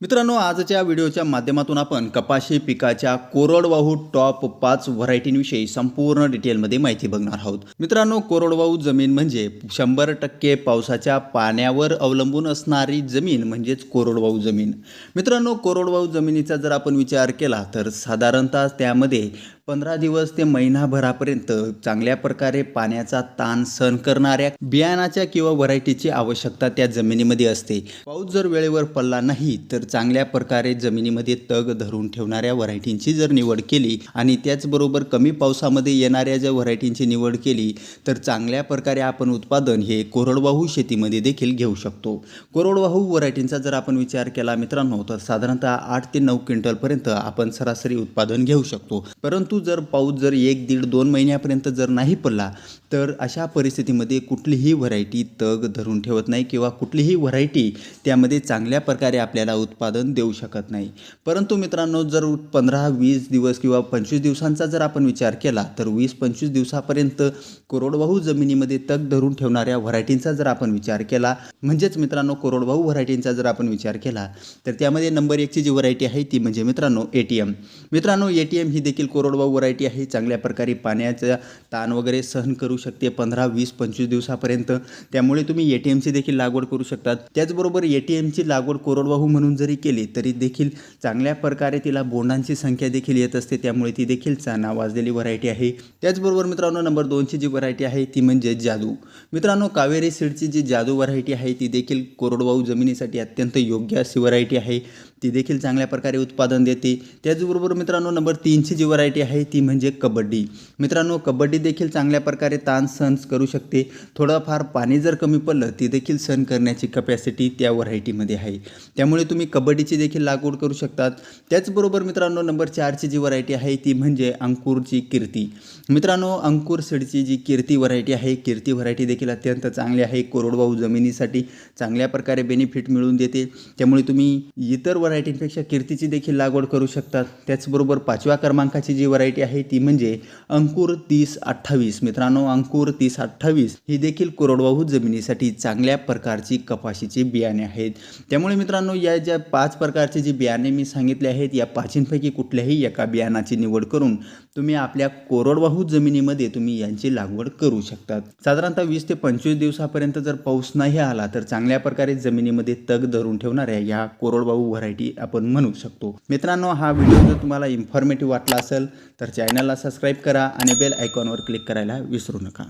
मित्रांनो आजच्या व्हिडिओच्या माध्यमातून आपण कपाशी पिकाच्या कोरडवाहू टॉप पाच व्हरायटींविषयी संपूर्ण डिटेलमध्ये माहिती बघणार आहोत. मित्रांनो कोरडवाहू जमीन म्हणजे शंभर टक्के पावसाच्या पाण्यावर अवलंबून असणारी जमीन म्हणजेच कोरडवाहू जमीन. मित्रांनो कोरडवाहू जमिनीचा जर आपण विचार केला तर साधारणतः त्यामध्ये पंधरा दिवस ते महिनाभरापर्यंत चांगल्या प्रकारे पाण्याचा ताण सहन करणाऱ्या बियाणाच्या किंवा व्हरायटीची आवश्यकता त्या जमिनीमध्ये असते. पाऊस जर वेळेवर पडला नाही तर चांगल्या प्रकारे जमिनीमध्ये तग धरून ठेवणाऱ्या व्हरायटींची जर निवड केली आणि त्याचबरोबर कमी पावसामध्ये येणाऱ्या ज्या व्हरायटींची निवड केली तर चांगल्या प्रकारे आपण उत्पादन हे कोरडवाहू शेतीमध्ये देखील घेऊ शकतो. कोरडवाहू व्हरायटींचा जर आपण विचार केला मित्रांनो तर साधारणतः आठ ते नऊ क्विंटलपर्यंत आपण सरासरी उत्पादन घेऊ शकतो. परंतु जर पाऊस जर एक दीड दोन महिन्यापर्यंत जर नाही पडला तर अशा परिस्थितीमध्ये कुठलीही व्हरायटी तग धरून ठेवत नाही किंवा कुठलीही व्हरायटी त्यामध्ये चांगल्या प्रकारे आपल्याला उत्पादन देऊ शकत नाही. परंतु मित्रांनो जर पंधरा वीस दिवस किंवा पंचवीस दिवसांचा जर आपण विचार केला तर वीस पंचवीस दिवसापर्यंत कोरडवाहू जमिनीमध्ये तग धरून ठेवणाऱ्या व्हरायटींचा जर आपण विचार केला म्हणजेच मित्रांनो कोरडवाहू व्हरायटींचा जर आपण विचार केला तर त्यामध्ये नंबर एकची जी व्हरायटी आहे ती म्हणजे मित्रांनो ए टी एम. मित्रांनो ए टी एम ही देखील कोरडवाहू व्हरायटी आहे. चांगल्या प्रकारे पाण्याचा ताण वगैरे सहन करू शकते पंधरा वीस पंचवीस दिवसापर्यंत. त्यामुळे तुम्ही ए टी एमची देखील लागवड करू शकतात. त्याचबरोबर ए टी एमची लागवड कोरडवाहू म्हणून जरी केली तरी देखील चांगल्या प्रकारे तिला बोंडांची संख्या देखील येत असते. त्यामुळे ती देखील चाना वाजलेली व्हरायटी आहे. त्याचबरोबर मित्रांनो नंबर दोनची जी व्हरायटी आहे ती म्हणजे जादू. मित्रांनो कावेरी सीडची जी जादू व्हरायटी आहे ती देखील कोरडवाहू जमिनीसाठी अत्यंत योग्य अशी व्हरायटी आहे. ती देखील चांगल्या प्रकारे उत्पादन देते. त्याचबरोबर मित्रांनो नंबर तीनची जी व्हरायटी आहे ती म्हणजे कबड्डी. मित्रांनो कबड्डी देखील चांगल्या प्रकारे ताण सहन करू शकते. थोडंफार पाणी जर कमी पडलं ती देखील सहन करण्याची कपॅसिटी त्या व्हरायटीमध्ये आहे. त्यामुळे तुम्ही कबड्डीची देखील लागवड करू शकतात. त्याचबरोबर मित्रांनो नंबर चारची जी व्हरायटी आहे ती म्हणजे अंकुरची कीर्ती. मित्रांनो अंकुर सीडची जी कीर्ती व्हरायटी आहे कीर्ती व्हरायटी देखील अत्यंत चांगली आहे. कोरडवाहू जमिनीसाठी चांगल्या प्रकारे बेनिफिट मिळवून देते. त्यामुळे तुम्ही इतर व्हरायटींपेक्षा कीर्तीची देखील लागवड करू शकतात. त्याचबरोबर पाचव्या क्रमांकाची जी व्हरायटी आहे ती म्हणजे अंकुर तीस अठ्ठावीस. मित्रांनो अंकुर तीस अठ्ठावीस ही देखील कोरडवाहू जमिनीसाठी चांगल्या प्रकारची कपाशीची बियाणे आहेत. त्यामुळे मित्रांनो या ज्या पाच प्रकारचे जी बियाणे मी सांगितले आहेत या पाचींपैकी कुठल्याही एका बियाणाची निवड करून तुम्ही आपल्या कोरडवाहू जमिनीमध्ये तुम्ही यांची लागवड करू शकतात. साधारणतः वीस ते पंचवीस दिवसापर्यंत जर पाऊस नाही आला तर चांगल्या प्रकारे जमिनीमध्ये तग धरून ठेवणाऱ्या या कोरडवाहू व्हरायटी आपण म्हणू शकतो. मित्रांनो हा व्हिडिओ जर तुम्हाला इन्फॉर्मेटिव्ह वाटला असेल तर चॅनलला सबस्क्राईब करा आणि बेल आयकॉनवर क्लिक करायला विसरू नका.